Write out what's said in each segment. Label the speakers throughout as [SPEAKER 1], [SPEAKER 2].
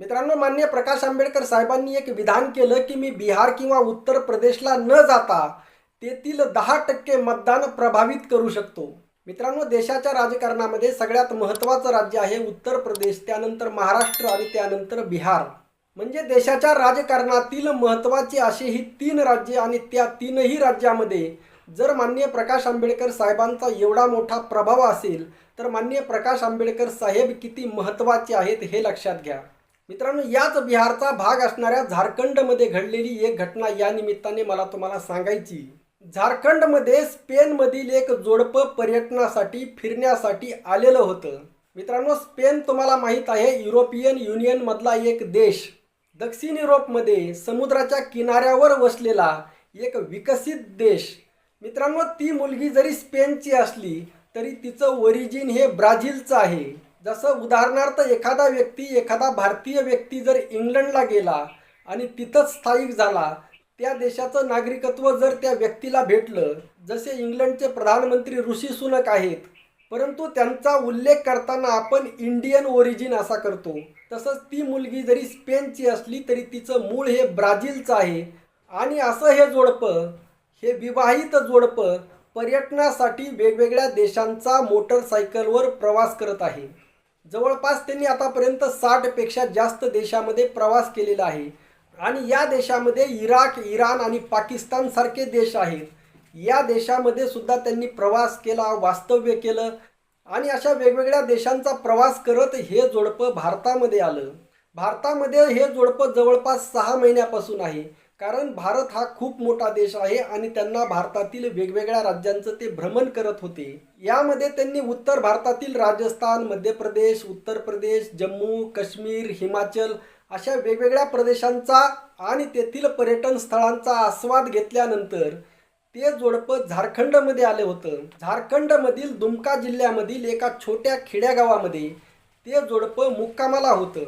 [SPEAKER 1] मित्रांनो मान्य प्रकाश आंबेडकर साहेबांनी एक विधान केलं की मी बिहार किंवा उत्तर प्रदेशला न जाता तेथील दहा टक्के मतदान प्रभावित करू शकतो. मित्रांनो देशाच्या राजकारणामध्ये सगळ्यात महत्त्वाचं राज्य आहे उत्तर प्रदेश त्यानंतर महाराष्ट्र आणि त्यानंतर बिहार. म्हणजे देशाच्या राजकारणातील महत्त्वाची अशी ही तीन राज्ये आणि त्या तीनही राज्यामध्ये जर माननीय प्रकाश आंबेडकर साहेबांचा एवढा मोठा प्रभाव असेल तर माननीय प्रकाश आंबेडकर साहेब किती महत्त्वाचे आहेत हे लक्षात घ्या. मित्रांनो याच बिहारचा भाग असणाऱ्या झारखंडमध्ये घडलेली एक घटना या निमित्ताने मला तुम्हाला सांगायची. झारखंडमध्ये स्पेनमधील एक जोडपं पर्यटनासाठी फिरण्यासाठी आलेलं होतं. मित्रांनो स्पेन तुम्हाला माहीत आहे युरोपियन युनियनमधला एक देश. दक्षिण युरोपमध्ये समुद्राच्या किनाऱ्यावर वसलेला एक विकसित देश. मित्रांनो ती मुलगी जरी स्पेनची असली तरी तिचं ओरिजिन हे ब्राझीलचं आहे. जसं उदाहरणार्थ एखादा व्यक्ती एखादा भारतीय व्यक्ती जर इंग्लंडला गेला आणि तिथंच स्थायिक झाला त्या देशाचं नागरिकत्व जर त्या व्यक्तीला भेटलं जसे इंग्लंडचे प्रधानमंत्री ऋषी सुनक आहेत परंतु त्यांचा उल्लेख करताना आपण इंडियन ओरिजिन असा करतो. तसंच ती मुलगी जरी स्पेनची असली तरी तिचं मूळ हे ब्राझीलचं आहे. आणि असं हे जोडपं हे विवाहित जोडपं पर्यटनासाठी वेगवेगळ्या देशांचा मोटरसायकलवर प्रवास करत आहे. जवळपास त्यांनी आतापर्यंत साठपेक्षा जास्त देशामध्ये प्रवास केलेला आहे. आणि या देशामध्ये इराक इराण आणि पाकिस्तानसारखे देश आहेत. या देशामध्ये सुद्धा त्यांनी प्रवास केला वास्तव्य केलं आणि अशा वेगवेगळ्या देशांचा प्रवास करत हे जोडपं भारतामध्ये आलं. भारतामध्ये हे जोडपं जवळपास सहा महिन्यापासून आहे. कारण भारत हा खूप मोठा देश आहे आणि त्यांना भारतातील वेगवेगळ्या राज्यांचं ते भ्रमण करत होते. यामध्ये त्यांनी उत्तर भारतातील राजस्थान मध्य प्रदेश उत्तर प्रदेश जम्मू काश्मीर हिमाचल अशा वेगवेगळ्या प्रदेशांचा आणि तेथील पर्यटन स्थळांचा आस्वाद घेतल्यानंतर ते जोडपं झारखंडमध्ये आले होतं. झारखंडमधील दुमका जिल्ह्यामधील एका छोट्या खेड्यागावामध्ये ते जोडपं मुक्कामाला होतं.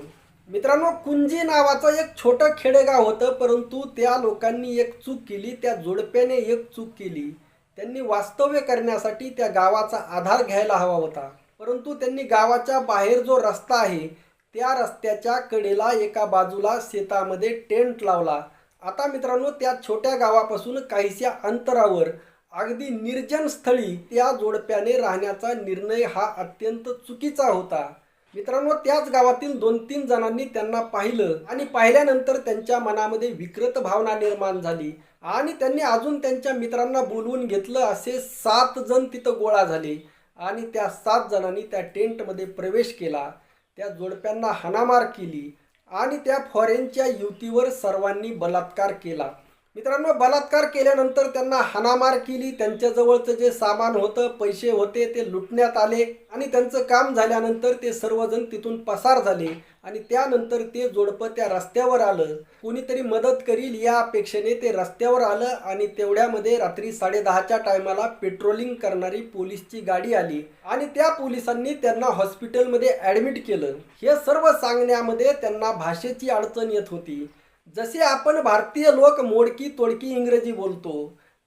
[SPEAKER 1] मित्रांनो कुंजी नावाचं एक छोटं खेडेगाव होतं परंतु त्या लोकांनी एक चूक केली त्या जोडप्याने एक चूक केली. त्यांनी वास्तव्य करण्यासाठी त्या गावाचा आधार घ्यायला हवा होता. परंतु त्यांनी गावाच्या बाहेर जो रस्ता आहे त्या रस्त्याच्या कडेला एका बाजूला शेतामध्ये टेंट लावला. आता मित्रांनो त्या छोट्या गावापासून काहीशा अंतरावर अगदी निर्जन स्थळी त्या जोडप्याने राहण्याचा निर्णय हा अत्यंत चुकीचा होता. मित्रांनो त्याच गावातील दोन तीन जणांनी त्यांना पाहिलं आणि पाहिल्यानंतर त्यांच्या मनामध्ये विकृत भावना निर्माण झाली आणि त्यांनी अजून त्यांच्या मित्रांना बोलवून घेतलं. असे सात जण तिथं गोळा झाले आणि त्या सात जणांनी त्या टेंटमध्ये प्रवेश केला. त्या जोडप्यांना हाणामार केली आणि त्या फॉरेनच्या युतीवर सर्वांनी बलात्कार केला. मित्रांनो बलात्कार केल्यानंतर त्यांना हाणामार केली. त्यांच्याजवळचं जे सामान होतं पैसे होते ते लुटण्यात आले. आणि त्यांचं काम झाल्यानंतर ते सर्वजण तिथून पसार झाले. आणि त्यानंतर ते जोडपं त्या रस्त्यावर आलं. कोणीतरी मदत करील या अपेक्षेने ते रस्त्यावर आलं आणि तेवढ्यामध्ये रात्री साडेदहाच्या टायमाला पेट्रोलिंग करणारी पोलीसची गाडी आली. आणि त्या पोलिसांनी त्यांना हॉस्पिटलमध्ये ॲडमिट केलं. हे सर्व सांगण्यामध्ये त्यांना भाषेची अडचण येत होती. जसे आपण भारतीय लोक मोडकी तोडकी इंग्रजी बोलतो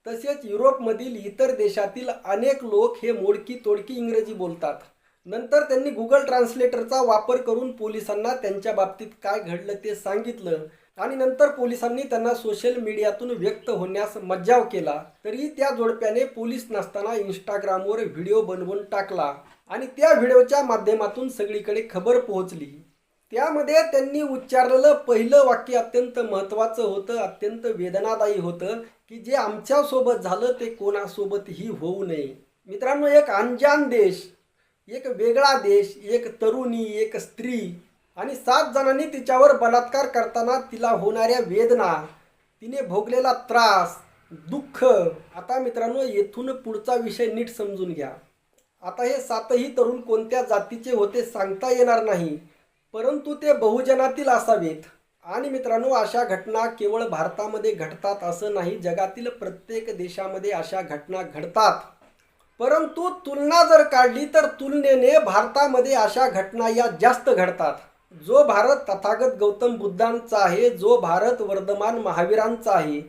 [SPEAKER 1] तसेच युरोपमधील इतर देशातील अनेक लोक हे मोडकी तोडकी इंग्रजी बोलतात. नंतर त्यांनी गुगल ट्रान्सलेटरचा वापर करून पोलिसांना त्यांच्या बाबतीत काय घडलं ते सांगितलं आणि नंतर पोलिसांनी त्यांना सोशल मीडियातून व्यक्त होण्यास मज्जाव केला. तरी त्या जोडप्याने पोलीस नसताना इंस्टाग्रामवर व्हिडिओ बनवून टाकला आणि त्या व्हिडिओच्या माध्यमातून सगळीकडे खबर पोहोचली. त्यामध्ये त्यांनी उच्चारलेलं पहिलं वाक्य अत्यंत महत्त्वाचं होतं अत्यंत वेदनादायी होतं की जे आमच्यासोबत झालं ते कोणासोबतही होऊ नये. मित्रांनो एक अंजान देश एक वेगळा देश एक तरुणी एक स्त्री आणि सात जणांनी तिच्यावर बलात्कार करताना तिला होणाऱ्या वेदना तिने भोगलेला त्रास दुःख आता मित्रांनो येथून पुढचा विषय नीट समजून घ्या. आता हे सातही तरुण कोणत्या जातीचे होते सांगता येणार नाही. परंतु ते बहुजनातील असावेत. आणि मित्रांनो अशा घटना केवळ भारतामध्ये घडतात असं नाही जगातील प्रत्येक देशामध्ये अशा घटना घडतात. परंतु तुलना जर काढली तर तुलनेने भारतामध्ये अशा घटना या जास्त घडतात. जो भारत तथागत गौतम बुद्धांचा आहे जो भारत वर्धमान महावीरांचा आहे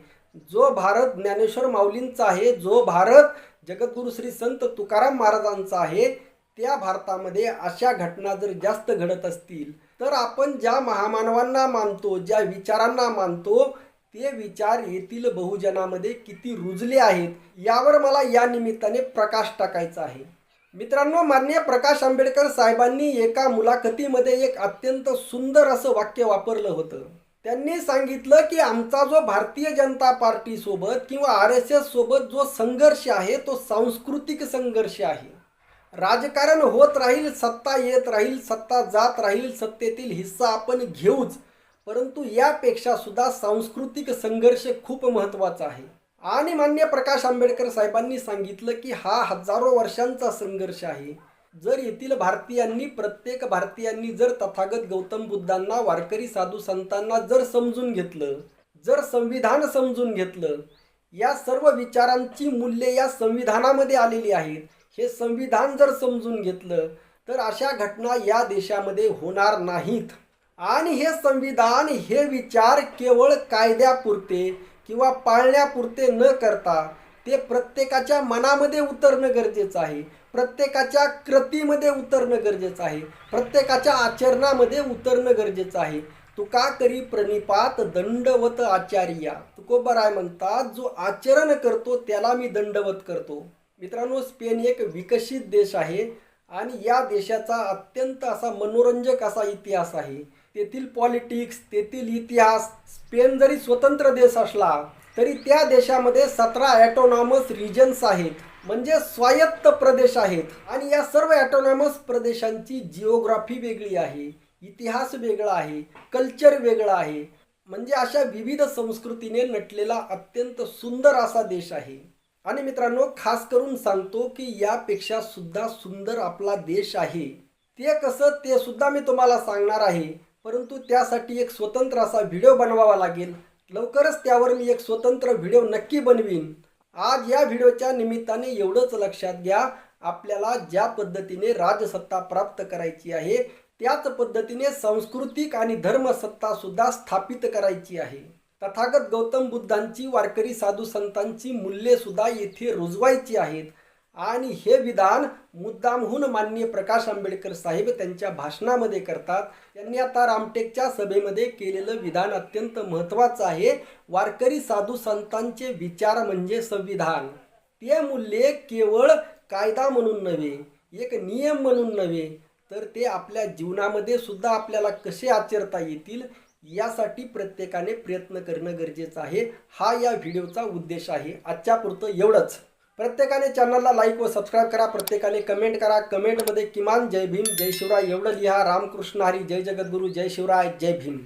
[SPEAKER 1] जो भारत ज्ञानेश्वर माऊलींचा आहे जो भारत जगद्गुरु श्री संत तुकाराम महाराजांचा आहे त्या भारतामध्ये अशा घटना जर जास्त घडत असतील तर आपण ज्या महामानवांना मानतो ज्या विचारांना मानतो ते विचार येथील बहुजनामध्ये किती रुजले आहेत यावर मला या निमित्ताने प्रकाश टाकायचा आहे. मित्रांनो माननीय प्रकाश आंबेडकर साहेबांनी एका मुलाखतीमध्ये एक अत्यंत सुंदर असं वाक्य वापरलं होतं. त्यांनी सांगितलं की आमचा जो भारतीय जनता पार्टीसोबत किंवा आर एस एस सोबत जो संघर्ष आहे तो सांस्कृतिक संघर्ष आहे. राजकारण होत राहील सत्ता येत राहील सत्ता जात राहील सत्तेतील हिस्सा आपण घेऊच. परंतु यापेक्षा सुद्धा सांस्कृतिक संघर्ष खूप महत्त्वाचा आहे. आणि मान्य प्रकाश आंबेडकर साहेबांनी सांगितलं की हा हजारो वर्षांचा संघर्ष आहे. जर येथील भारतीयांनी प्रत्येक भारतीयांनी जर तथागत गौतम बुद्धांना वारकरी साधू संतांना जर समजून घेतलं जर संविधान समजून घेतलं या सर्व विचारांची मूल्ये या संविधानामध्ये आलेली आहेत. हे संविधान जर समजून घेतलं तर अशा घटना या देशामध्ये होणार नाहीत. आणि हे संविधान हे विचार केवळ कायद्यापुरते किंवा पाळण्यापुरते न करता ते प्रत्येकाच्या मनामध्ये उतरणं गरजेचं आहे. प्रत्येकाच्या कृतीमध्ये उतरणं गरजेचं आहे. प्रत्येकाच्या आचरणामध्ये उतरणं गरजेचं आहे. तुका करी प्रणिपात दंडवत आचार्या. तुकोबराय म्हणतात जो आचरण करतो त्याला मी दंडवत करतो. मित्रांनो स्पेन एक विकसित देश आहे आणि या देशाचा अत्यंत असा मनोरंजक असा इतिहास आहे. तेथील पॉलिटिक्स तेथील इतिहास स्पेन जरी स्वतंत्र देश असला तरी त्या देशामध्ये सतरा ॲटोनॉमस रिजन्स आहेत. म्हणजे स्वायत्त प्रदेश आहेत. आणि या सर्व ॲटोनॉमस प्रदेशांची जिओग्राफी वेगळी आहे. इतिहास वेगळा आहे. कल्चर वेगळा आहे. म्हणजे अशा विविध संस्कृतीने नटलेला अत्यंत सुंदर असा देश आहे. आणि मित्रांनो खास करून सांगतो की यापेक्षा सुद्धा सुंदर आपला देश आहे. ते कसं ते सुद्धा मी तुम्हाला सांगणार आहे. परंतु त्यासाठी एक स्वतंत्र असा व्हिडिओ बनवावा लागेल. लवकरच त्यावर मी एक स्वतंत्र व्हिडिओ नक्की बनवीन. आज या व्हिडिओच्या निमित्ताने एवढंच लक्षात घ्या आपल्याला ज्या पद्धतीने राजसत्ता प्राप्त करायची आहे त्याच पद्धतीने सांस्कृतिक आणि धर्मसत्ता सुद्धा स्थापित करायची आहे. तथागत गौतम बुद्धांची वारकरी साधू संतांची मूल्ये सुद्धा येथे रुजवायची आहेत. आणि हे विधान मुद्दामहून माननीय प्रकाश आंबेडकर साहेब त्यांच्या भाषणामध्ये करतात. त्यांनी आता रामटेकच्या सभेमध्ये केलेलं विधान अत्यंत महत्त्वाचं आहे. वारकरी साधू संतांचे विचार म्हणजे संविधान. ते मूल्ये केवळ कायदा म्हणून नव्हे एक नियम म्हणून नव्हे तर ते आपल्या जीवनामध्ये सुद्धा आपल्याला कसे आचरता येतील यासाठी प्रत्येकाने प्रयत्न करणं गरजेचं आहे. हा या व्हिडिओचा उद्देश आहे. आजच्या पुरतं एवढंच. प्रत्येकाने चॅनलला लाईक व सबस्क्राईब करा. प्रत्येकाने कमेंट करा. कमेंटमध्ये किमान जय भीम जय शिवराय. एवढं लिहा. रामकृष्ण हरी. जय जगद्गुरू. जय शिवराय. जय भीम.